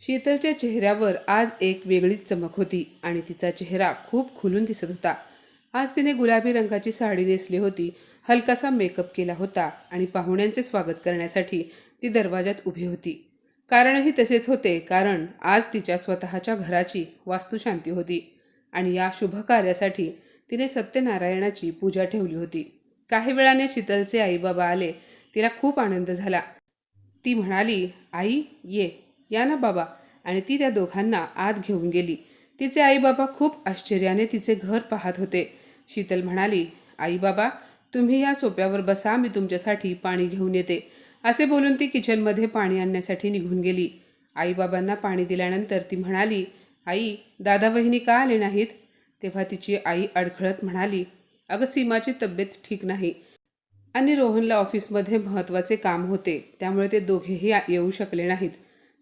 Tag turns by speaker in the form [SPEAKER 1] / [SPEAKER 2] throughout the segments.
[SPEAKER 1] शीतलच्या चेहऱ्यावर आज एक वेगळीच चमक होती आणि तिचा चेहरा खूप खुलून दिसत होता. आज तिने गुलाबी रंगाची साडी नेसली होती हलकासा मेकअप केला होता आणि पाहुण्यांचे स्वागत करण्यासाठी ती दरवाजात उभी होती. कारणही तसेच होते कारण आज तिच्या स्वतःच्या घराची वास्तुशांती होती आणि या शुभ कार्यासाठी तिने सत्यनारायणाची पूजा ठेवली होती. काही वेळाने शीतलचे आईबाबा आले तिला खूप आनंद झाला. ती म्हणाली आई ये. या ना बाबा. आणि ती त्या दोघांना आत घेऊन गेली. तिचे आईबाबा खूप आश्चर्याने तिचे घर पाहत होते. शीतल म्हणाली आईबाबा तुम्ही या सोप्यावर बसा मी तुमच्यासाठी पाणी घेऊन येते. असे बोलून ती किचनमध्ये पाणी आणण्यासाठी निघून गेली. आईबाबांना पाणी दिल्यानंतर ती म्हणाली आई दादा वहिनी का आले नाहीत? तेव्हा तिची आई अडखळत म्हणाली अगं सीमाची तब्येत ठीक नाही. आणि रोहनला ऑफिसमध्ये महत्त्वाचे काम होते त्यामुळे ते दोघेही येऊ शकले नाहीत.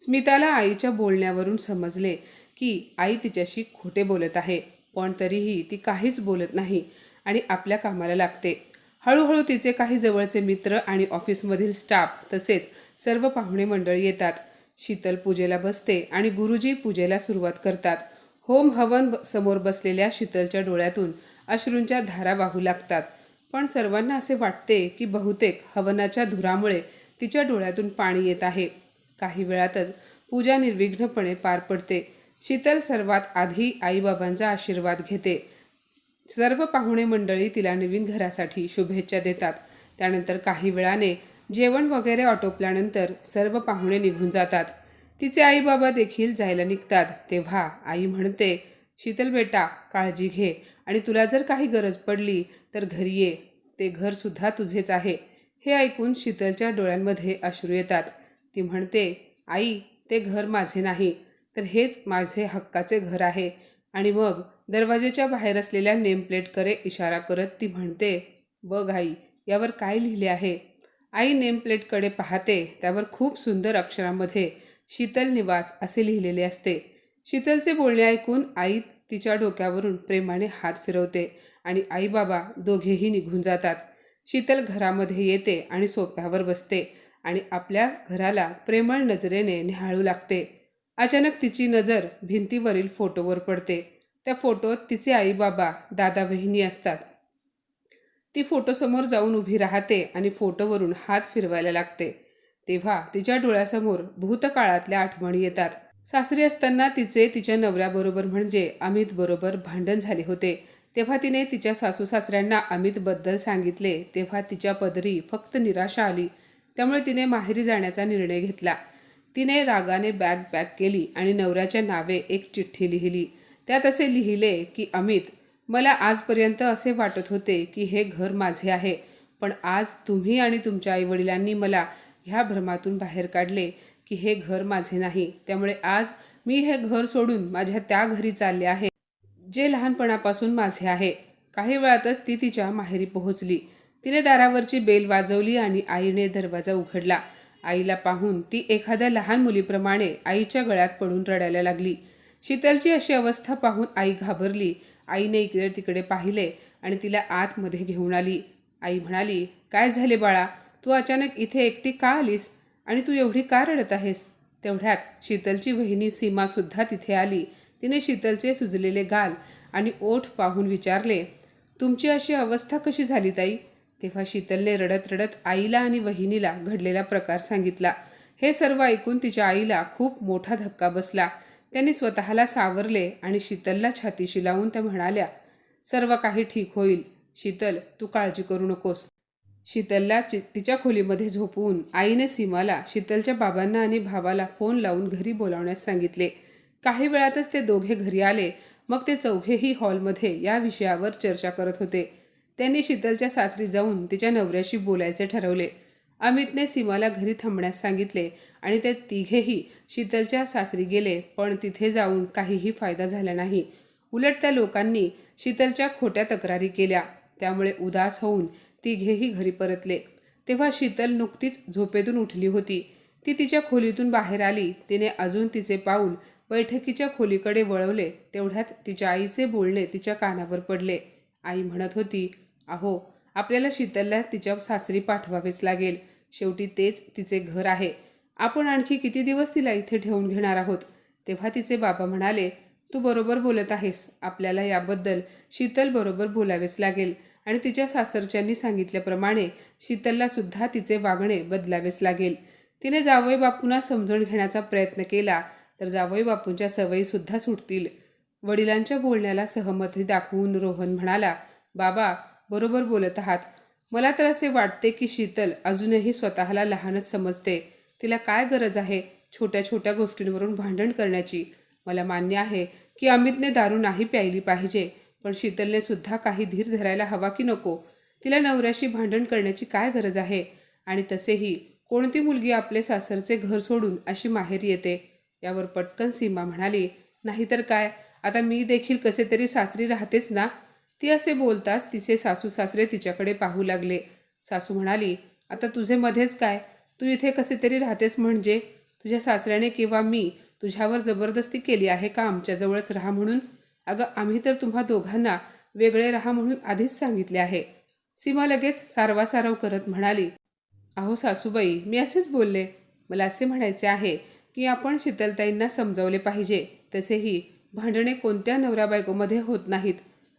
[SPEAKER 1] स्मिताला आईच्या बोलण्यावरून समजले की आई तिच्याशी खोटे बोलत आहे पण तरीही ती काहीच बोलत नाही आणि आपल्या कामाला लागते. हळूहळू तिचे काही जवळचे मित्र आणि ऑफिसमधील स्टाफ तसेच सर्व पाहुणे मंडळी येतात. शीतल पूजेला बसते आणि गुरुजी पूजेला सुरुवात करतात. होम हवन समोर बसलेल्या शीतलच्या डोळ्यातून अश्रूंच्या धारा वाहू लागतात. पण सर्वांना असे वाटते की बहुतेक हवनाच्या धुरामुळे तिच्या डोळ्यातून पाणी येत आहे. काही वेळातच पूजा निर्विघ्नपणे पार पडते. शीतल सर्वात आधी आईबाबांचा आशीर्वाद घेते. सर्व पाहुणे मंडळी तिला नवीन घरासाठी शुभेच्छा देतात. त्यानंतर काही वेळाने जेवण वगैरे आटोपल्यानंतर सर्व पाहुणे निघून जातात. तिचे आईबाबा देखील जायला निघतात. तेव्हा आई म्हणते शीतल बेटा काळजी घे आणि तुला जर काही गरज पडली तर घरी ये. ते घरसुद्धा तुझेच आहे. हे ऐकून शीतलच्या डोळ्यांमध्ये अश्रू येतात. ती म्हणते आई ते घर माझे नाही तर हेच माझे हक्काचे घर आहे. आणि मग दरवाजेच्या बाहेर असलेल्या नेमप्लेटकडे इशारा करत ती म्हणते बघ आई यावर काय लिहिले आहे? आई नेमप्लेटकडे पाहते त्यावर खूप सुंदर अक्षरामध्ये शीतल निवास असे लिहिलेले असते. शीतलचे बोलणे ऐकून आई तिच्या डोक्यावरून प्रेमाने हात फिरवते आणि आई बाबा दोघेही निघून जातात. शीतल घरामध्ये येते आणि सोप्यावर बसते. आणि आपल्या घराला प्रेमळ नजरेने निहाळू लागते. अचानक तिची नजर भिंतीवरील फोटोवर पडते. त्या फोटोत तिचे आई बाबा दादा बहिणी असतात. ती फोटोसमोर जाऊन उभी राहते आणि फोटोवरून हात फिरवायला लागते. तेव्हा तिच्या डोळ्यासमोर भूतकाळातल्या आठवणी येतात. सासरी असताना तिचे तिच्या नवऱ्याबरोबर म्हणजे अमित बरोबर भांडण झाले होते. तेव्हा तिने तिच्या सासू सासऱ्यांना अमितबद्दल सांगितले. तेव्हा तिच्या पदरी फक्त निराशा आली. त्यामुळे तिने माहेरी जाण्याचा निर्णय घेतला. तिने रागाने बॅग पॅक केली आणि नवऱ्याच्या नावे एक चिठ्ठी लिहिली. त्यात असे लिहिले की अमित मला आजपर्यंत असे वाटत होते की हे घर माझे आहे पण आज तुम्ही आणि तुमच्या आईवडिलांनी मला ह्या भ्रमातून बाहेर काढले की हे घर माझे नाही. त्यामुळे आज मी हे घर सोडून माझ्या त्या घरी चालले आहे जे लहानपणापासून माझे आहे. काही वेळातच ती तिच्या माहेरी पोहोचली. तिने दारावरची बेल वाजवली आणि आईने दरवाजा उघडला. आईला पाहून ती एखाद्या लहान मुलीप्रमाणे आईच्या गळ्यात पडून रडायला लागली. शीतलची अशी अवस्था पाहून आई घाबरली. आईने इकडे तिकडे पाहिले आणि तिला आतमध्ये घेऊन आली. आई म्हणाली काय झाले बाळा? तू अचानक इथे एकटी का आलीस? आणि तू एवढी का रडत आहेस? तेवढ्यात शीतलची वहिनी सीमासुद्धा तिथे आली. तिने शीतलचे सुजलेले गाल आणि ओठ पाहून विचारले तुमची अशी अवस्था कशी झाली ताई? तेव्हा शीतलने रडत रडत आईला आणि वहिनीला घडलेला प्रकार सांगितला. हे सर्व ऐकून तिच्या आईला खूप मोठा धक्का बसला. त्यांनी स्वतःला सावरले आणि शीतलला छातीशी लावून त्या म्हणाल्या सर्व काही ठीक होईल. शीतल तू काळजी करू नकोस. शीतलला चि तिच्या खोलीमध्ये झोपवून आईने सीमाला शीतलच्या बाबांना आणि भावाला फोन लावून घरी बोलावण्यास सांगितले. काही वेळातच ते दोघे घरी आले. मग ते चौघेही हॉलमध्ये या विषयावर चर्चा करत होते. त्यांनी शीतलच्या सासरी जाऊन तिच्या नवऱ्याशी बोलायचे ठरवले. अमितने सीमाला घरी थांबण्यास सांगितले आणि ते तिघेही शीतलच्या सासरी गेले पण तिथे जाऊन काहीही फायदा झाला नाही. उलट त्या लोकांनी शीतलच्या खोट्या तक्रारी केल्या. त्यामुळे उदास होऊन तिघेही घरी परतले. तेव्हा शीतल नुकतीच झोपेतून उठली होती. ती तिच्या खोलीतून बाहेर आली. तिने अजून तिचे पाऊल बैठकीच्या खोलीकडे वळवले. तेवढ्यात तिच्या आईचे बोलणे तिच्या कानावर पडले. आई म्हणत होती अहो आपल्याला शीतलला तिच्या सासरी पाठवावेच लागेल. शेवटी तेच तिचे घर आहे. आपण आणखी किती दिवस तिला इथे ठेवून घेणार आहोत? तेव्हा तिचे बाबा म्हणाले तू बरोबर बोलत आहेस. आपल्याला याबद्दल शीतल बरोबर बोलावेच लागेल. आणि तिच्या सासरच्यांनी सांगितल्याप्रमाणे शीतलला सुद्धा तिचे वागणे बदलावेच लागेल. तिने जावई बापूंना समजून घेण्याचा प्रयत्न केला तर जावई बापूंच्या सवयीसुद्धा सुटतील. वडिलांच्या बोलण्याला सहमती दाखवून रोहन म्हणाला बाबा बरोबर बोलत आहात. मला तर असे वाटते की शीतल अजूनही स्वतःला लहानच समजते. तिला काय गरज आहे छोट्या छोट्या गोष्टींवरून भांडण करण्याची? मला मान्य आहे की अमितने दारू नाही प्यायली पाहिजे पण शीतलने सुद्धा काही धीर धरायला हवा की नको? तिला नवऱ्याशी भांडण करण्याची काय गरज आहे? आणि तसेही कोणती मुलगी आपले सासरचे घर सोडून अशी माहेर येते? यावर पटकन सीमा म्हणाली नाहीतर काय? आता मी देखील कसे तरी सासरी राहतेच ना? ती असे बोलताच तिचे सासू सासरे तिच्याकडे पाहू लागले. सासू म्हणाली आता तुझे मध्येच काय? तू इथे कसे तरी राहतेस म्हणजे? तुझ्या सासऱ्याने किंवा मी तुझ्यावर जबरदस्ती केली आहे का आमच्याजवळच राहा म्हणून? अगं आम्ही तर तुम्हा दोघांना वेगळे राहा म्हणून आधीच सांगितले आहे. सीमा लगेच सारवासारव करत म्हणाली अहो सासूबाई मी असेच बोलले. मला असे म्हणायचे आहे की आपण शीतलताईंना समजावले पाहिजे. तसेही भांडणे कोणत्या नवरा बायकोमध्ये होत नाहीत.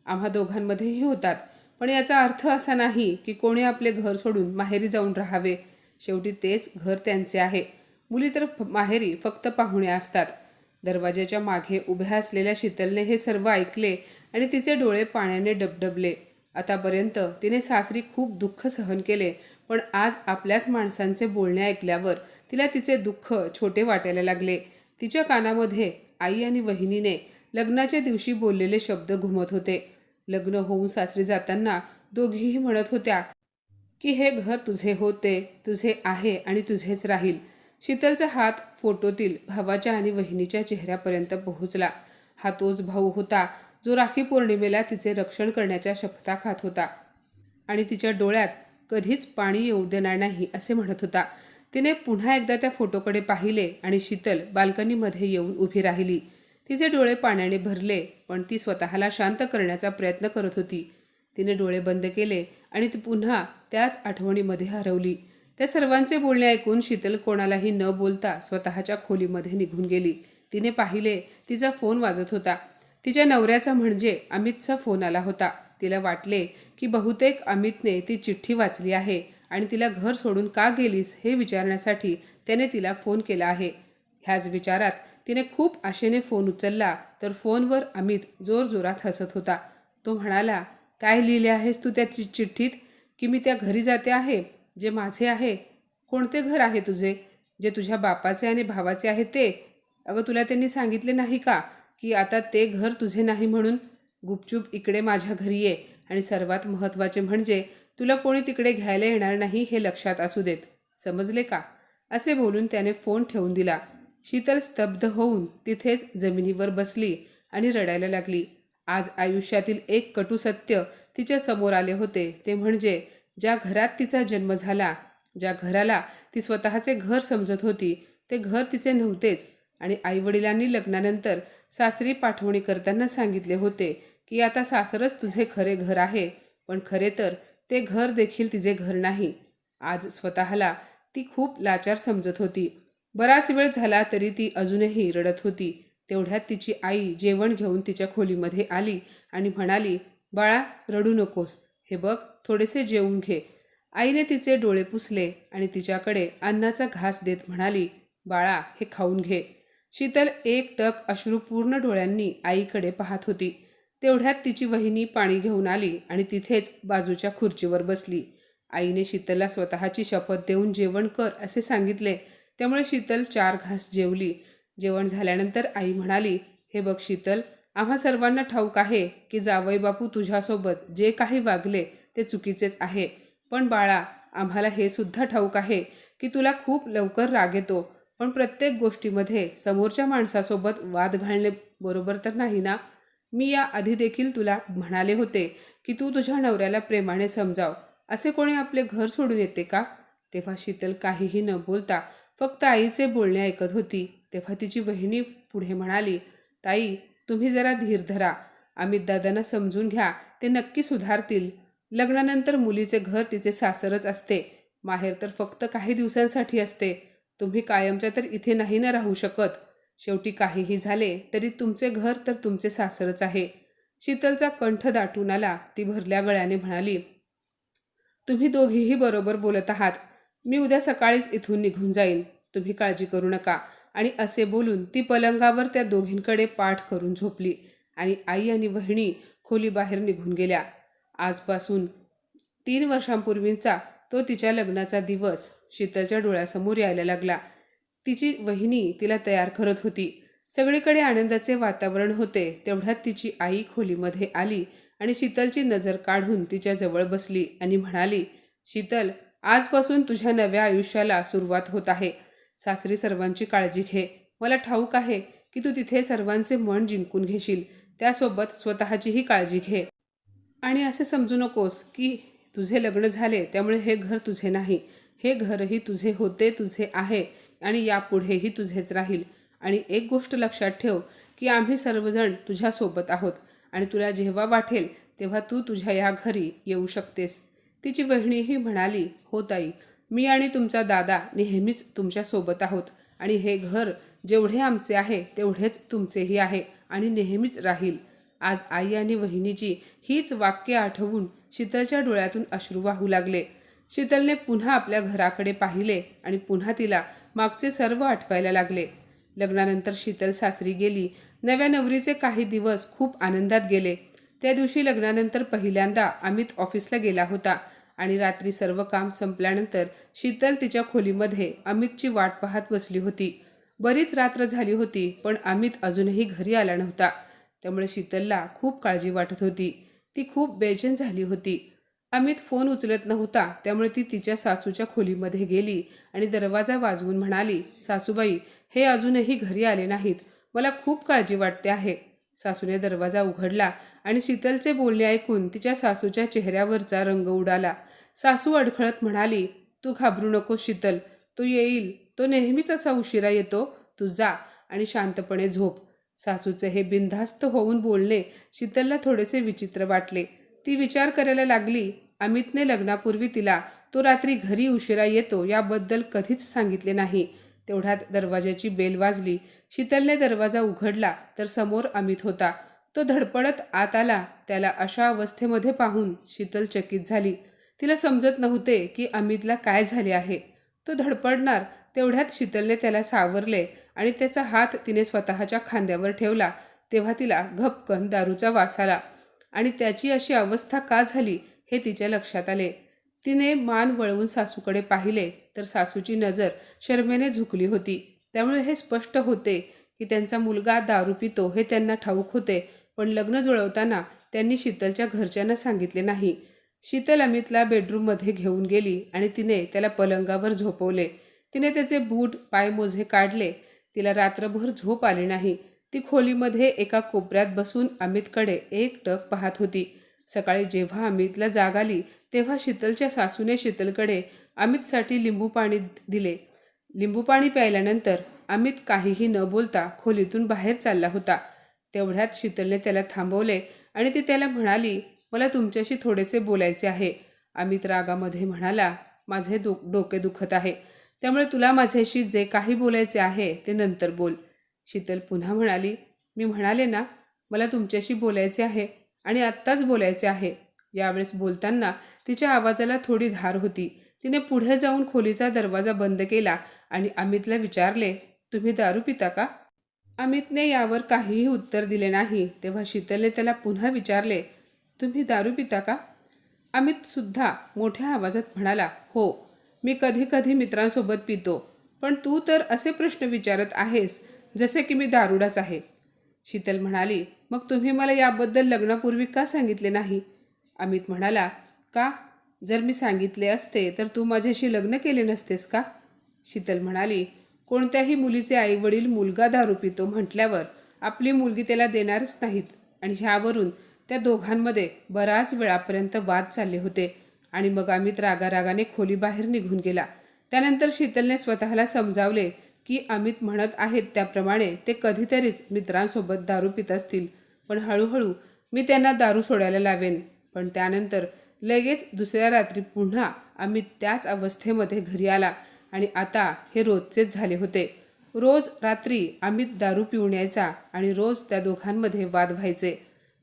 [SPEAKER 1] आम्हा दोघांमध्येही होतात. पण याचा अर्थ असा नाही की कोणी आपले घर सोडून माहेरी जाऊन राहावे. शेवटी तेच घर त्यांचे आहे. मुली तर माहेरी फक्त पाहुणे असतात. दरवाजाच्या मागे उभ्या असलेल्या शीतलने हे सर्व ऐकले आणि तिचे डोळे पाण्याने डबडबले. आतापर्यंत तिने सासरी खूप दुःख सहन केले पण आज आपल्याच माणसांचे बोलणे ऐकल्यावर तिला तिचे दुःख छोटे वाटायला लागले. तिच्या कानामध्ये आई आणि वहिनीने लग्नाच्या दिवशी बोललेले शब्द घुमत होते. लग्न होऊन सासरी जाताना दोघीही म्हणत होत्या की हे घर तुझे होते तुझे आहे आणि तुझेच राहील. शीतलचा हात फोटोतील भावाच्या आणि वहिनीच्या चेहऱ्यापर्यंत पोहोचला. हा तोच भाऊ होता जो राखी पौर्णिमेला तिचे रक्षण करण्याच्या शपथा खात होता आणि तिच्या डोळ्यात कधीच पाणी येऊ देणार नाही असे म्हणत होता. तिने पुन्हा एकदा त्या फोटोकडे पाहिले आणि शीतल बाल्कनीमध्ये येऊन उभी राहिली. तिचे डोळे पाण्याने भरले पण ती स्वतःला शांत करण्याचा प्रयत्न करत होती. तिने डोळे बंद केले आणि ती पुन्हा त्याच आठवणीमध्ये हरवली. त्या सर्वांचे बोलणे ऐकून शीतल कोणालाही न बोलता स्वतःच्या खोलीमध्ये निघून गेली. तिने पाहिले तिचा फोन वाजत होता. तिच्या नवऱ्याचा म्हणजे अमितचा फोन आला होता. तिला वाटले की बहुतेक अमितने ती चिठ्ठी वाचली आहे आणि तिला घर सोडून का गेलीस हे विचारण्यासाठी त्याने तिला फोन केला आहे. ह्याच विचारात तिने खूप आशेने फोन उचलला. तर फोनवर अमित जोरजोरात हसत होता. तो म्हणाला काय लिहिले आहेस तू त्या चि- चिठ्ठीत? की मी त्या घरी जाते आहे जे माझे आहे? कोणते घर आहे तुझे? जे तुझ्या बापाचे आणि भावाचे आहे ते? अगं तुला त्यांनी सांगितले नाही का की आता ते घर तुझे नाही म्हणून? गुपचूप इकडे माझ्या घरी ये. आणि सर्वात महत्त्वाचे म्हणजे तुला कोणी तिकडे घ्यायला येणार नाही हे लक्षात असू देत. समजले का? असे बोलून त्याने फोन ठेवून दिला. शीतल स्तब्ध होऊन तिथेच जमिनीवर बसली आणि रडायला लागली. आज आयुष्यातील एक कटू सत्य तिच्या समोर आले होते. ते म्हणजे ज्या घरात तिचा जन्म झाला ज्या घराला ती स्वतःचे घर समजत होती ते घर तिचे नव्हतेच आणि आईवडिलांनी लग्नानंतर सासरी पाठवणी करताना सांगितले होते की आता सासरच तुझे खरे घर आहे पण खरे तर ते घर देखील तिचे घर नाही. आज स्वतःला ती खूप लाचार समजत होती. बराच वेळ झाला तरी ती अजूनही रडत होती. तेवढ्यात तिची आई जेवण घेऊन तिच्या खोलीमध्ये आली आणि म्हणाली बाळा रडू नकोस. हे बघ थोडेसे जेवून घे. आईने तिचे डोळे पुसले आणि तिच्याकडे अन्नाचा घास देत म्हणाली बाळा हे खाऊन घे. शीतल एक टक अश्रूपूर्ण डोळ्यांनी आईकडे पाहत होती. तेवढ्यात तिची वहिनी पाणी घेऊन आली आणि तिथेच बाजूच्या खुर्चीवर बसली. आईने शीतलला स्वतःची शपथ देऊन जेवण कर असे सांगितले. त्यामुळे शीतल चार घास जेवली. जेवण झाल्यानंतर आई म्हणाली हे बघ शीतल आम्हा सर्वांना ठाऊक आहे की जावई बापू तुझ्यासोबत जे काही वागले ते चुकीचेच आहे. पण बाळा आम्हाला हे सुद्धा ठाऊक आहे की तुला खूप लवकर राग येतो. पण प्रत्येक गोष्टीमध्ये समोरच्या माणसासोबत वाद घालणे बरोबर तर नाही ना? मी या आधी देखील तुला म्हणाले होते की तू तुझ्या नवऱ्याला प्रेमाने समजाव. असे कोणी आपले घर सोडून येते का? तेव्हा शीतल काहीही न बोलता फक्त आईचे बोलणे ऐकत होती. तेव्हा तिची वहिनी पुढे म्हणाली ताई तुम्ही जरा धीर धरा. आम्ही दादांना समजून घ्या. ते नक्की सुधारतील. लग्नानंतर मुलीचे घर तिचे सासरच असते. माहेर तर फक्त काही दिवसांसाठी असते. तुम्ही कायमच्या तर इथे नाही ना राहू शकत. शेवटी काहीही झाले तरी तुमचे घर तर तुमचे सासरच आहे. शीतलचा कंठ दाटून आला. ती भरल्या गळ्याने म्हणाली तुम्ही दोघीही बरोबर बोलत आहात. मी उद्या सकाळीच इथून निघून जाईन. तुम्ही काळजी करू नका. आणि असे बोलून ती पलंगावर त्या दोघींकडे पाठ करून झोपली आणि आई आणि वहिणी खोलीबाहेर निघून गेल्या. आजपासून तीन वर्षांपूर्वींचा तो तिच्या लग्नाचा दिवस शीतलच्या डोळ्यासमोर यायला लागला. तिची वहिनी तिला तयार करत होती. सगळीकडे आनंदाचे वातावरण होते तेवढ्यात तिची आई खोलीमध्ये आली आणि शीतलची नजर काढून तिच्या जवळ बसली आणि म्हणाली शीतल आजपासून तुझ्या नव्या आयुष्याला सुरुवात होत आहे. सासरी सर्वांची काळजी घे. मला ठाऊक आहे की तू तिथे सर्वांचे मन जिंकून घेशील. त्यासोबत स्वतःचीही काळजी घे. आणि असे समजू नकोस की तुझे लग्न झाले त्यामुळे हे घर तुझे नाही. हे घरही तुझे होते तुझे आहे आणि यापुढेही तुझेच राहील. आणि एक गोष्ट लक्षात ठेव की आम्ही सर्वजण तुझ्यासोबत आहोत आणि तुला जेव्हा वाटेल तेव्हा तू तुझ्या या घरी येऊ शकतेस. तिची बहिणीही म्हणाली हो ताई मी आणि तुमचा दादा नेहमीच तुमच्यासोबत आहोत आणि हे घर जेवढे आमचे आहे तेवढेच तुमचेही आहे आणि नेहमीच राहील. आज आई आणि वहिनीची हीच वाक्य आठवून शीतलच्या डोळ्यातून अश्रू वाहू लागले. शीतलने पुन्हा आपल्या घराकडे पाहिले आणि पुन्हा तिला मागचे सर्व आठवायला लागले. लग्नानंतर शीतल सासरी गेली. नव्या नवरीचे काही दिवस खूप आनंदात गेले. त्या दिवशी लग्नानंतर पहिल्यांदा अमित ऑफिसला गेला होता आणि रात्री सर्व काम संपल्यानंतर शीतल तिच्या खोलीमध्ये अमितची वाट पाहत बसली होती. बरीच रात्र झाली होती पण अमित अजूनही घरी आला नव्हता. त्यामुळे शीतलला खूप काळजी वाटत होती. ती खूप बेचैन झाली होती. अमित फोन उचलत नव्हता त्यामुळे ती तिच्या सासूच्या खोलीमध्ये गेली आणि दरवाजा वाजवून म्हणाली सासूबाई हे अजूनही घरी आले नाहीत. मला खूप काळजी वाटते आहे. सासूने दरवाजा उघडला आणि शीतलचे बोलणे ऐकून तिच्या सासूच्या चेहऱ्यावरचा रंग उडाला. सासू अडखळत म्हणाली तू घाबरू नको शीतल तो येईल. तो नेहमीच असा उशिरा येतो. तू जा आणि शांतपणे झोप. सासूचे हे बिनधास्त होऊन बोलणे शीतलला थोडेसे विचित्र वाटले. ती विचार करायला लागली अमितने लग्नापूर्वी तिला तो रात्री घरी उशिरा येतो याबद्दल कधीच सांगितले नाही. तेवढ्यात दरवाजाची बेल वाजली. शीतलने दरवाजा उघडला तर समोर अमित होता. तो धडपडत आत आला. त्याला अशा अवस्थेमध्ये पाहून शीतल चकित झाली. तिला समजत नव्हते की अमितला काय झाले आहे. तो धडपडणार तेवढ्यात शीतलने त्याला सावरले आणि त्याचा हात तिने स्वतःच्या खांद्यावर ठेवला. तेव्हा तिला घपकन दारूचा वास आला. आणि त्याची अशी अवस्था का झाली हे तिच्या लक्षात आले. तिने मान वळवून सासूकडे पाहिले तर सासूची नजर शर्मेने झुकली होती. त्यामुळे हे स्पष्ट होते की त्यांचा मुलगा दारू पितो हे त्यांना ठाऊक होते. पण लग्न जुळवताना त्यांनी शीतलच्या घरच्यांना सांगितले नाही. शीतल अमितला बेडरूममध्ये घेऊन गेली आणि तिने त्याला पलंगावर झोपवले. तिने त्याचे बूट पायमोजे काढले. तिला रात्रभर झोप आली नाही. ती खोलीमध्ये एका कोपऱ्यात बसून अमितकडे एक टक पाहत होती. सकाळी जेव्हा अमितला जाग आली तेव्हा शीतलच्या सासूने शीतलकडे अमितसाठी लिंबू पाणी दिले. लिंबू पाणी प्यायल्यानंतर अमित काहीही न बोलता खोलीतून बाहेर चालला होता. तेवढ्यात शीतलने त्याला थांबवले आणि ती त्याला म्हणाली मला तुमच्याशी थोडेसे बोलायचे आहे. अमित रागामध्ये म्हणाला माझे दो डोके दुखत आहे. त्यामुळे तुला माझ्याशी जे काही बोलायचे आहे ते नंतर बोल. शीतल पुन्हा म्हणाली मी म्हणाले ना मला तुमच्याशी बोलायचे आहे आणि आत्ताच बोलायचे आहे. यावेळेस बोलताना तिच्या आवाजाला थोडी धार होती. तिने पुढे जाऊन खोलीचा दरवाजा बंद केला आणि अमितला विचारले तुम्ही दारू पिता का? अमितने यावर काहीही उत्तर दिले नाही. तेव्हा शीतलने त्याला पुन्हा विचारले तुम्ही दारू पिता का? अमितसुद्धा मोठ्या आवाजात म्हणाला हो मी कधी कधी मित्रांसोबत पितो पण तू तर असे प्रश्न विचारत आहेस जसे की मी दारुडाच आहे. शीतल म्हणाली मग तुम्ही मला याबद्दल लग्नापूर्वी का सांगितले नाही? अमित म्हणाला का? जर मी सांगितले असते तर तू माझ्याशी लग्न केले नसतेस का? शीतल म्हणाली कोणत्याही मुलीचे आईवडील मुलगा दारू पितो म्हटल्यावर आपली मुलगी त्याला देणारच नाहीत. आणि ह्यावरून त्या दोघांमध्ये बराच वेळापर्यंत वाद चालले होते. आणि मग अमित रागारागाने खोलीबाहेर निघून गेला. त्यानंतर शीतलने स्वतःला समजावले की अमित म्हणत आहेत त्याप्रमाणे ते कधीतरीच मित्रांसोबत दारू पित असतील. पण हळूहळू मी त्यांना दारू सोडायला लावेन. पण त्यानंतर लगेच दुसऱ्या रात्री पुन्हा अमित त्याच अवस्थेमध्ये घरी आला. आणि आता हे रोजचेच झाले होते. रोज रात्री अमित दारू पिऊन यायचा आणि रोज त्या दोघांमध्ये वाद व्हायचे.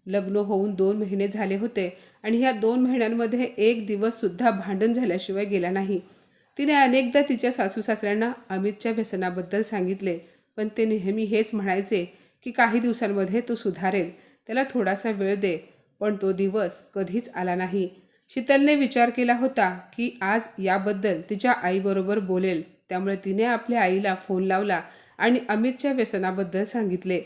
[SPEAKER 1] लग्न होऊन दोन महिने झाले होते आणि ह्या दोन महिन्यांमध्ये एक दिवससुद्धा भांडण झाल्याशिवाय गेला नाही. तिने अनेकदा तिच्या सासू सासऱ्यांना अमितच्या व्यसनाबद्दल सांगितले पण ते नेहमी हेच म्हणायचे की काही दिवसांमध्ये तो सुधारेल त्याला थोडासा वेळ दे पण तो दिवस कधीच आला नाही. शीतलने विचार केला होता की आज याबद्दल तिच्या आईबरोबर बोलेल. त्यामुळे तिने आपल्या आईला फोन लावला आणि अमितच्या व्यसनाबद्दल सांगितले.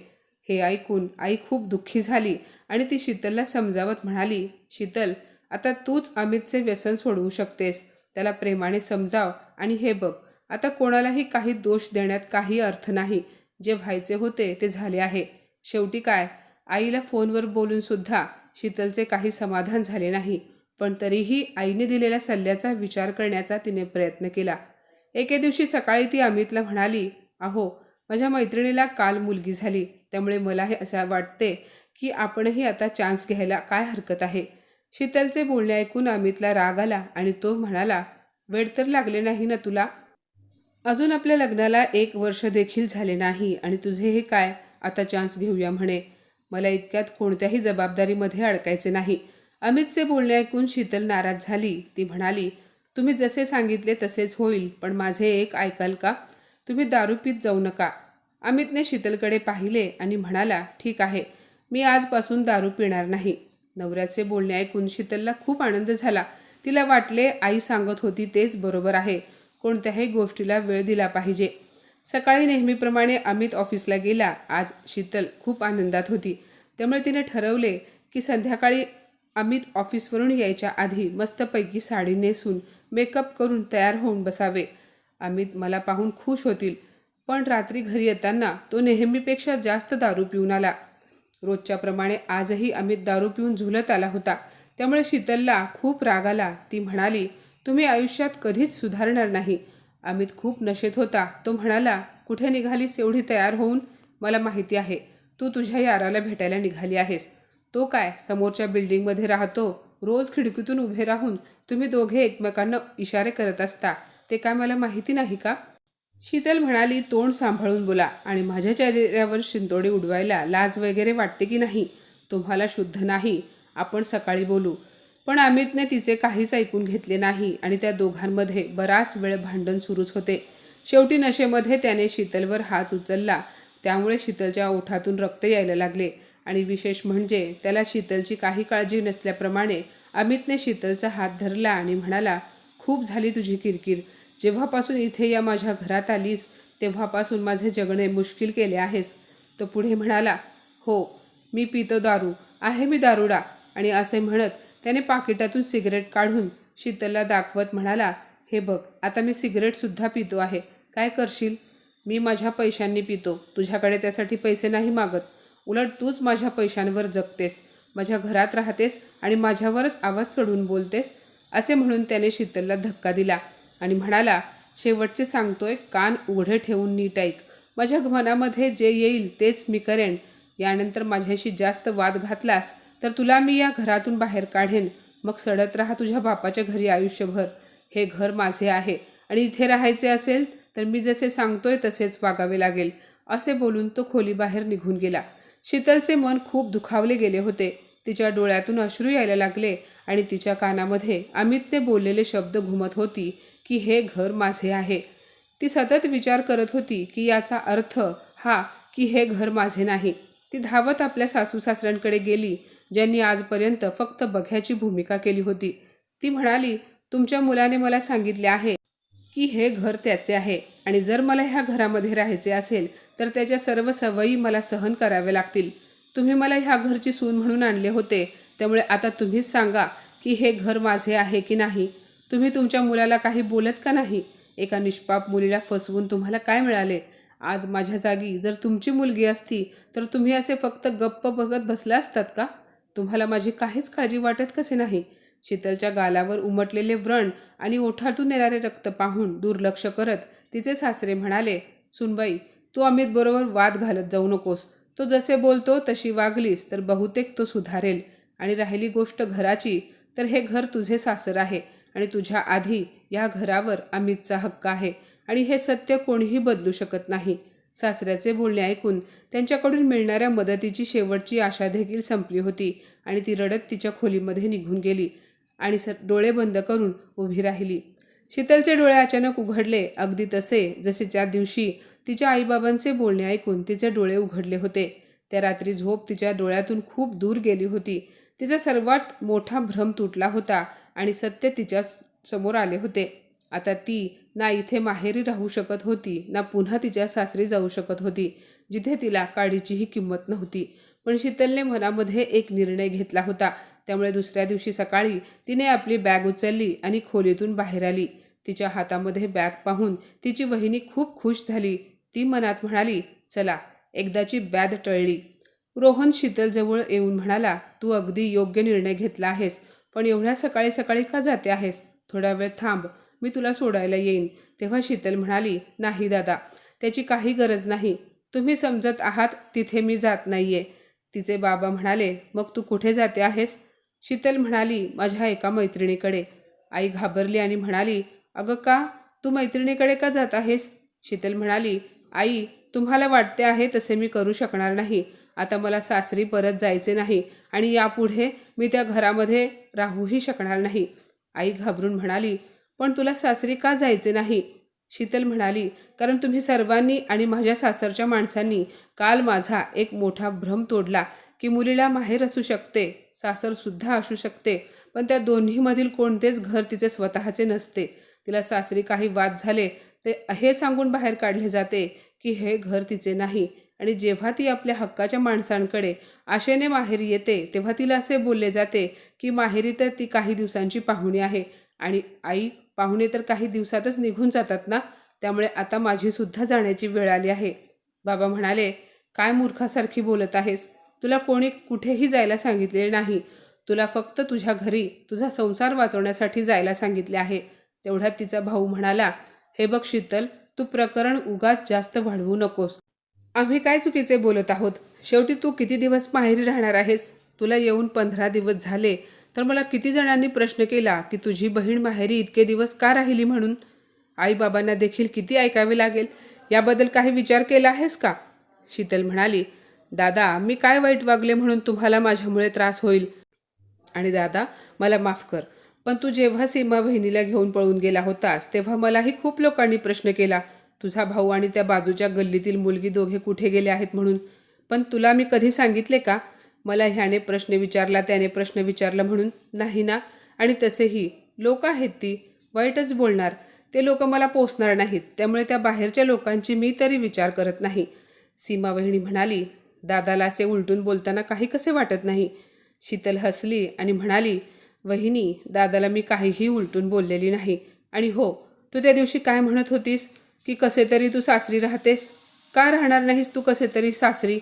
[SPEAKER 1] हे ऐकून आई खूप दुःखी झाली आणि ती शीतलला समजावत म्हणाली शीतल आता तूच अमितचे व्यसन सोडवू शकतेस. त्याला प्रेमाने समजाव आणि हे बघ आता कोणालाही काही दोष देण्यात काही अर्थ नाही. जे व्हायचे होते ते झाले आहे. शेवटी काय? आईला फोनवर बोलून सुद्धा शीतलचे काही समाधान झाले नाही. पण तरीही आईने दिलेल्या सल्ल्याचा विचार करण्याचा तिने प्रयत्न केला. एके दिवशी सकाळी ती अमितला म्हणाली अहो माझ्या मैत्रिणीला काल मुलगी झाली. त्यामुळे मला हे असं वाटते की आपणही आता चान्स घ्यायला काय हरकत आहे? शीतलचे बोलणे ऐकून अमितला राग आला आणि तो म्हणाला वेळ तर लागले नाही ना तुला? अजून आपल्या लग्नाला एक वर्ष देखील झाले नाही आणि तुझे हे काय? आता चान्स घेऊया म्हणे. मला इतक्यात कोणत्याही जबाबदारीमध्ये अडकायचे नाही. अमितचे बोलणे ऐकून शीतल नाराज झाली. ती म्हणाली तुम्ही जसे सांगितले तसेच होईल पण माझे एक ऐकाल का? तुम्ही दारू पीत जाऊ नका. अमितने शीतलकडे पाहिले आणि म्हणाला ठीक आहे मी आजपासून दारू पिणार नाही. नवऱ्याचे बोलणे ऐकून शीतलला खूप आनंद झाला. तिला वाटले आई सांगत होती तेच बरोबर आहे. कोणत्याही गोष्टीला वेळ दिला पाहिजे. सकाळी नेहमीप्रमाणे अमित ऑफिसला गेला. आज शीतल खूप आनंदात होती. त्यामुळे तिने ठरवले की संध्याकाळी अमित ऑफिसवरून यायच्या आधी मस्तपैकी साडी नेसून मेकअप करून तयार होऊन बसावे. अमित मला पाहून खुश होतील पण रात्री घरी येताना तो नेहमीपेक्षा जास्त दारू पिऊन आला. रोजच्याप्रमाणे आजही अमित दारू पिऊन झुलत आला होता. त्यामुळे शीतलला खूप राग आला. ती म्हणाली तुम्ही आयुष्यात कधीच सुधारणार नाही. अमित खूप नशेत होता. तो म्हणाला कुठे निघालीस एवढी तयार होऊन? मला माहिती आहे. तू तुझ्या याराला भेटायला निघाली आहेस. तो काय समोरच्या बिल्डिंगमध्ये राहतो? रोज खिडकीतून उभे राहून तुम्ही दोघे एकमेकांना इशारे करत असता. ते काय मला माहिती नाही का? शीतल म्हणाली तोंड सांभाळून बोला आणि माझ्या चेहऱ्यावर शिंतोडे उडवायला लाज वगैरे वाटते की नाही? तुम्हाला शुद्ध नाही आपण सकाळी बोलू. पण अमितने तिचे काहीच ऐकून घेतले नाही आणि त्या दोघांमध्ये बराच वेळ भांडण सुरूच होते. शेवटी नशेमध्ये त्याने शीतलवर हात उचलला. त्यामुळे शीतलच्या ओठातून रक्त यायला लागले. आणि विशेष म्हणजे त्याला शीतलची काही काळजी नसल्याप्रमाणे अमितने शीतलचा हात धरला आणि म्हणाला खूप झाली तुझी किरकिर. जेव्हापासून इथे या माझ्या घरात आलीस तेव्हापासून माझे जगणे मुश्किल केले आहेस. तो पुढे म्हणाला हो मी पितो दारू. आहे मी दारुडा. आणि असे म्हणत त्याने पाकिटातून सिगरेट काढून शीतलला दाखवत म्हणाला हे बघ आता मी सिगरेटसुद्धा पितो आहे. काय करशील? मी माझ्या पैशांनी पितो. तुझ्याकडे त्यासाठी पैसे नाही मागत. उलट तूच माझ्या पैशांवर जगतेस माझ्या घरात राहतेस आणि माझ्यावरच आवाज चढून बोलतेस असे म्हणून त्याने शीतलला धक्का दिला आणि म्हणाला शेवटचे सांगतोय कान उघडे ठेवून नीट ऐक. माझ्या मनामध्ये जे येईल तेच मी करेन. यानंतर माझ्याशी जास्त वाद घातलास तर तुला मी या घरातून बाहेर काढेन. मग सडत राहा तुझ्या बापाच्या घरी आयुष्यभर. हे घर माझे आहे आणि इथे राहायचे असेल तर मी जसे सांगतोय तसेच वागावे लागेल. असे बोलून तो खोलीबाहेर निघून गेला. शीतलचे मन खूप दुखावले गेले होते. तिच्या डोळ्यातून अश्रू यायला लागले आणि तिच्या कानामध्ये अमितने बोललेले शब्द घुमत होती की हे घर माझे आहे. ती सतत विचार करत होती की याचा अर्थ हा की हे घर माझे नाही. ती धावत आपल्या सासू सासऱ्यांकडे गेली ज्यांनी आजपर्यंत फक्त बघ्याची भूमिका केली होती. ती म्हणाली तुमच्या मुलाने मला सांगितले आहे की हे घर त्याचे आहे आणि जर मला ह्या घरामध्ये राहायचे असेल तर त्याच्या सर्व सवयी मला सहन कराव्या लागतील. तुम्ही मला ह्या घरची सून म्हणून आणले होते. त्यामुळे आता तुम्हीच सांगा की हे घर माझे आहे की नाही. तुम्ही तुमच्या मुलाला काही बोलत का नाही? एका निष्पाप मुलीला फसवून तुम्हाला काय मिळाले? आज माझ्या जागी जर तुमची मुलगी असती तर तुम्ही असे फक्त गप्प बघत बसला असतात का? तुम्हाला माझी काहीच काळजी वाटत कसे नाही? शीतलच्या गालावर उमटलेले व्रण आणि ओठातून येणारे रक्त पाहून दुर्लक्ष करत तिचे सासरे म्हणाले सुनबाई तू अमित बरोबर वाद घालत जाऊ नकोस. तो जसे बोलतो तशी वागलीस तर बहुतेक तो सुधारेल. आणि राहिली गोष्ट घराची तर हे घर तुझे सासर आहे आणि तुझ्या आधी या घरावर अमितचा हक्क आहे. आणि हे सत्य कोणीही बदलू शकत नाही. सासऱ्याचे बोलणे ऐकून त्यांच्याकडून मिळणाऱ्या मदतीची शेवटची आशा देखील संपली होती आणि ती रडत तिच्या खोलीमध्ये निघून गेली आणि स डोळे बंद करून उभी राहिली. शीतलचे डोळे अचानक उघडले अगदी तसे जसे त्या दिवशी तिच्या आईबाबांचे बोलणे ऐकून तिचे डोळे उघडले होते. त्या रात्री झोप तिच्या डोळ्यातून खूप दूर गेली होती. तिचा सर्वात मोठा भ्रम तुटला होता आणि सत्य तिच्या समोर आले होते. आता ती ना इथे माहेरी राहू शकत होती ना पुन्हा तिच्या सासरी जाऊ शकत होती जिथे तिला काडीचीही किंमत नव्हती. पण शीतलने मनामध्ये एक निर्णय घेतला होता. त्यामुळे दुसऱ्या दिवशी सकाळी तिने आपली बॅग उचलली आणि खोलीतून बाहेर आली. तिच्या हातामध्ये बॅग पाहून तिची वहिनी खूप खुश झाली. ती मनात म्हणाली चला. एकदाची बॅद टळली. रोहन शीतलजवळ येऊन म्हणाला तू अगदी योग्य निर्णय घेतला आहेस पण एवढ्या सकाळी सकाळी का जाते आहेस? थोडा वेळ थांब मी तुला सोडायला येईन. तेव्हा शीतल म्हणाली नाही दादा त्याची काही गरज नाही. तुम्ही समजत आहात तिथे मी जात नाहीये. तिचे बाबा म्हणाले मग तू कुठे जाते आहेस? शीतल म्हणाली माझ्या एका मैत्रिणीकडे. आई घाबरली आणि म्हणाली अगं का? तू मैत्रिणीकडे का जात आहेस? शीतल म्हणाली आई तुम्हाला वाटते आहे तसे मी करू शकणार नाही. आता मला सासरी परत जायचे नाही आणि यापुढे मी त्या घरामध्ये राहूही शकणार नाही. आई घाबरून म्हणाली पण तुला सासरी का जायचे नाही? शीतल म्हणाली कारण तुम्ही सर्वांनी आणि माझ्या सासरच्या माणसांनी काल माझा एक मोठा भ्रम तोडला की मुलीला माहेर असू शकते सासरसुद्धा असू शकते पण त्या दोन्हीमधील कोणतेच घर तिचे स्वतःचे नसते. तिला सासरी काही वाद झाले ते हे सांगून बाहेर काढले जाते की हे घर तिचे नाही. आणि जेव्हा ती आपल्या हक्काच्या माणसांकडे आशेने माहेरी येते तेव्हा तिला असे बोलले जाते की माहेरी तर ती काही दिवसांची पाहुणी आहे. आणि आई पाहुणे तर काही दिवसातच निघून जातात ना? त्यामुळे आता माझीसुद्धा जाण्याची वेळ आली आहे. बाबा म्हणाले काय मूर्खासारखी बोलत आहेस? तुला कोणी कुठेही जायला सांगितलेले नाही. तुला फक्त तुझ्या घरी तुझा संसार वाचवण्यासाठी जायला सांगितले आहे. तेवढ्यात तिचा भाऊ म्हणाला हे बघ शीतल तू प्रकरण उगाच जास्त वाढवू नकोस. आम्ही काय चुकीचे बोलत आहोत? शेवटी तू किती दिवस माहेरी राहणार आहेस? तुला येऊन पंधरा दिवस झाले तर मला किती जणांनी प्रश्न केला की तुझी बहीण माहेरी इतके दिवस का राहिली म्हणून? आईबाबांना देखील किती ऐकावे लागेल? याबद्दल काही विचार केला आहेस का? शीतल म्हणाली दादा मी काय वाईट वागले म्हणून तुम्हाला माझ्यामुळे त्रास होईल? आणि दादा मला माफ कर. पण तू जेव्हा सीमा बहिणीला घेऊन पळून गेला होतास तेव्हा मलाही खूप लोकांनी प्रश्न केला तुझा भाऊ आणि त्या बाजूच्या गल्लीतील मुलगी दोघे कुठे गेले आहेत म्हणून? पण तुला मी कधी सांगितले का? मला ह्याने प्रश्न विचारला त्याने प्रश्न विचारला म्हणून? नाही ना? आणि तसेही लोक आहेत ती वाईटच बोलणार. ते लोक मला पोचणार नाहीत त्यामुळे त्या बाहेरच्या लोकांची मी तरी विचार करत नाही. सीमा बहिणी म्हणाली दादाला असे उलटून बोलताना काही कसे वाटत नाही? शीतल हसली आणि म्हणाली वहिनी दादाला मी काहीही उलटून बोललेली नाही. आणि हो तू त्या दिवशी काय म्हणत होतीस? की कसे तरी तू सासरी राहतेस? का राहणार नाहीस तू कसे तरी सासरी?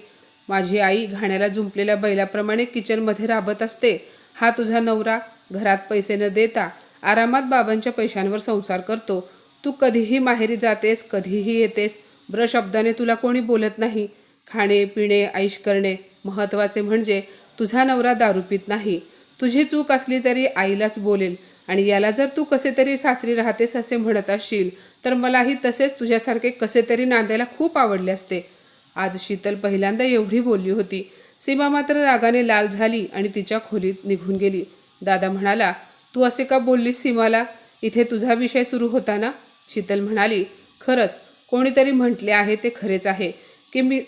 [SPEAKER 1] माझी आई घाण्याला जुंपलेल्या बैलाप्रमाणे किचनमध्ये राबत असते. हा तुझा नवरा घरात पैसे न देता आरामात बाबांच्या पैशांवर संसार करतो. तू कधीही माहेरी जातेस कधीही येतेस. ब्र शब्दाने तुला कोणी बोलत नाही. खाणे पिणे ऐश करणे महत्त्वाचे म्हणजे तुझा नवरा दारू पित नाही. तुझी चूक असली तरी आईलाच बोलेल. आणि याला जर तू कसे तरी सासरी राहतेस असे म्हणत असशील तर मलाही तसेच तुझ्यासारखे कसे तरी नांदायला खूप आवडले असते. आज शीतल पहिल्यांदा एवढी बोलली होती. सीमा मात्र रागाने लाल झाली आणि तिच्या खोलीत निघून गेली. दादा म्हणाला तू असे का बोललीस सीमाला? इथे तुझा विषय सुरू होता ना? शीतल म्हणाली खरंच कोणीतरी म्हटले आहे ते खरेच आहे. की मी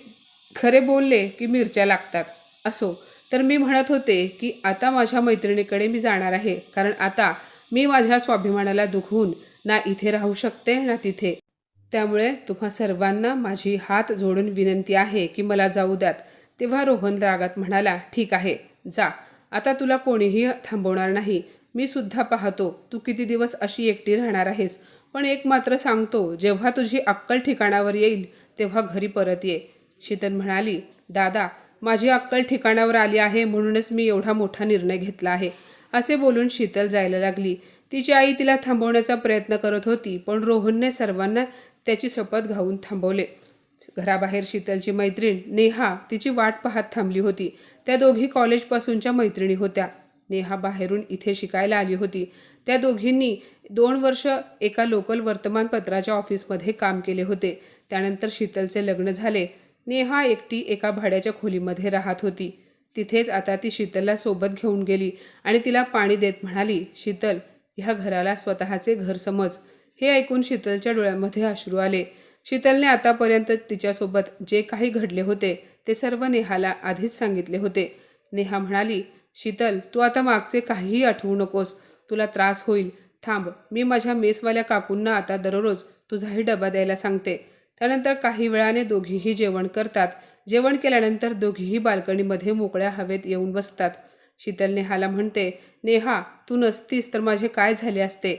[SPEAKER 1] खरे बोलले की मिरच्या लागतात. असो तर मी म्हणत होते की आता माझ्या मैत्रिणीकडे मी जाणार आहे कारण आता मी माझ्या स्वाभिमानाला दुखवून ना इथे राहू शकते ना तिथे. त्यामुळे तुम्हा सर्वांना माझी हात जोडून विनंती आहे की मला जाऊ द्यात. तेव्हा रोहन रागात म्हणाला ठीक आहे जा. आता तुला कोणीही थांबवणार नाही. मी सुद्धा पाहतो तू किती दिवस अशी एकटी राहणार आहेस. पण एक मात्र सांगतो जेव्हा तुझी अक्कल ठिकाणावर येईल तेव्हा घरी परत ये. शीतल म्हणाली दादा माझी अक्कल ठिकाणावर आली आहे म्हणूनच मी एवढा मोठा निर्णय घेतला आहे. असे बोलून शीतल जायला लागली. तिची आई तिला थांबवण्याचा प्रयत्न करत होती पण रोहनने सर्वांना त्याची शपथ घाऊन थांबवले. घराबाहेर शीतलची मैत्रीण नेहा तिची वाट पाहत थांबली होती. त्या दोघी कॉलेजपासूनच्या मैत्रिणी होत्या. नेहा बाहेरून इथे शिकायला आली होती. त्या दोघींनी दोन वर्ष एका लोकल वर्तमानपत्राच्या ऑफिसमध्ये काम केले होते. त्यानंतर शीतलचे लग्न झाले. नेहा एकटी एका भाड्याच्या खोलीमध्ये राहत होती. तिथेच आता ती शीतलला सोबत घेऊन गेली आणि तिला पाणी देत म्हणाली शीतल ह्या घराला स्वतःचे घर समज. हे ऐकून शीतलच्या डोळ्यामध्ये अश्रू आले. शीतलने आतापर्यंत तिच्यासोबत जे काही घडले होते ते सर्व नेहाला आधीच सांगितले होते. नेहा म्हणाली शीतल तू आता मागचे काहीही आठवू नकोस. तुला त्रास होईल. थांब मी माझ्या मेसवाल्या काकूंना आता दररोज तुझाही डबा द्यायला सांगते. त्यानंतर काही वेळाने दोघीही जेवण करतात. जेवण केल्यानंतर दोघीही बाल्कनीमध्ये मोकळ्या हवेत येऊन बसतात. शीतल नेहाला म्हणते नेहा तू नसतीस तर माझे काय झाले असते?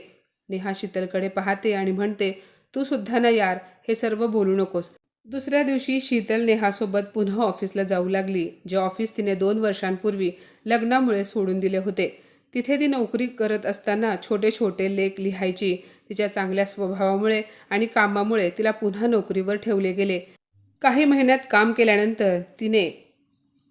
[SPEAKER 1] नेहा शीतलकडे पाहते आणि म्हणते तू सुद्धा ना यार हे सर्व बोलू नकोस. दुसऱ्या दिवशी शीतल नेहासोबत पुन्हा ऑफिसला जाऊ लागली जे ऑफिस तिने दोन वर्षांपूर्वी लग्नामुळे सोडून दिले होते. तिथे ती नोकरी करत असताना छोटे छोटे लेख लिहायची तिच्या चांगल्या स्वभावामुळे आणि कामामुळे तिला पुन्हा नोकरीवर ठेवले गेले. काही महिन्यात काम केल्यानंतर तिने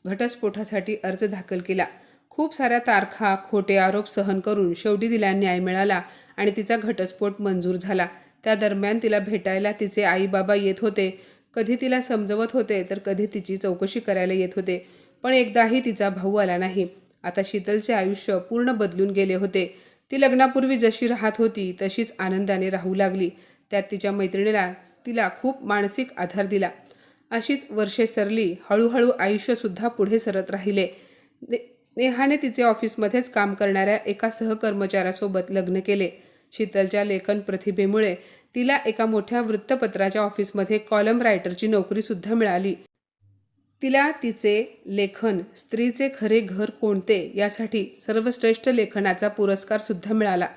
[SPEAKER 1] घटस्फोटासाठी अर्ज दाखल केला. खूप साऱ्या तारखा खोटे आरोप सहन करून शेवटी तिला न्याय मिळाला आणि तिचा घटस्फोट मंजूर झाला. त्या दरम्यान तिला भेटायला तिचे आईबाबा येत होते. कधी तिला समजवत होते तर कधी तिची चौकशी करायला येत होते. पण एकदाही तिचा भाऊ आला नाही. आता शीतलचे आयुष्य पूर्ण बदलून गेले होते. ती लग्नापूर्वी जशी राहत होती तशीच आनंदाने राहू लागली. त्यात तिच्या मैत्रिणीला तिला खूप मानसिक आधार दिला. अशीच वर्षे सरली. हळूहळू आयुष्यसुद्धा पुढे सरत राहिले. ने नेहाने तिचे ऑफिसमध्येच काम करणाऱ्या एका सहकर्मचाऱ्यासोबत लग्न केले. शीतलच्या लेखन प्रतिभेमुळे तिला एका मोठ्या वृत्तपत्राच्या ऑफिसमध्ये कॉलम रायटरची नोकरीसुद्धा मिळाली. तिला तिचे लेखन स्त्रीचे खरे घर कोणते यासाठी सर्वश्रेष्ठ लेखनाचा पुरस्कार सुद्धा मिळाला.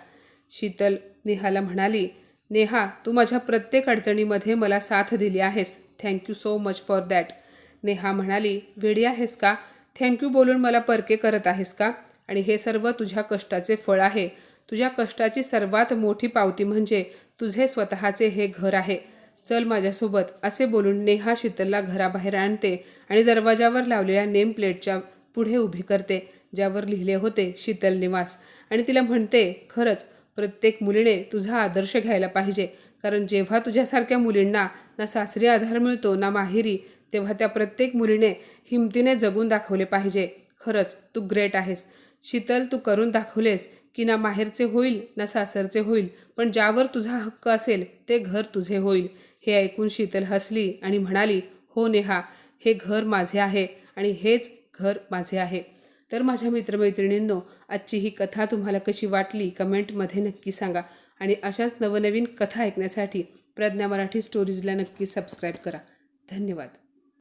[SPEAKER 1] शीतल नेहाला म्हणाली नेहा तू माझ्या प्रत्येक अडचणीमध्ये मला साथ दिली आहेस. Thank you so much for that Neha म्हणाली वेडी आहेस का? थँक्यू बोलून मला परके करत आहेस का? आणि हे सर्व तुझ्या कष्टाचे फळ आहे. तुझ्या कष्टाची सर्वात मोठी पावती म्हणजे तुझे स्वतःचे हे घर आहे. चल माझ्यासोबत असे बोलून नेहा शीतलला घराबाहेर आणते आणि दरवाजावर लावलेल्या नेम प्लेटच्या पुढे उभी करते ज्यावर लिहिले होते शीतल निवास. आणि तिला म्हणते खरंच प्रत्येक मुलीने तुझा आदर्श घ्यायला पाहिजे कारण जेव्हा तुझ्यासारख्या मुलींना ना सासरी आधार मिळतो ना माहेरी तेव्हा त्या प्रत्येक मुलीने हिमतीने जगून दाखवले पाहिजे. खरंच तू ग्रेट आहेस. शीतल तू करून दाखवलेस की ना माहेरचे होईल ना सासरचे होईल पण ज्यावर तुझा हक्क असेल ते घर तुझे होईल. हे ऐकून शीतल हसली आणि म्हणाली हो नेहा हे घर माझे आहे आणि हेच घर माझे आहे. तर माझ्या मित्रमैत्रिणींनो आजची ही कथा तुम्हाला कशी वाटली कमेंटमध्ये नक्की सांगा आणि अशाच नवनवीन कथा ऐकण्यासाठी प्रज्ञा मराठी स्टोरीजला नक्की सबस्क्राईब करा. धन्यवाद.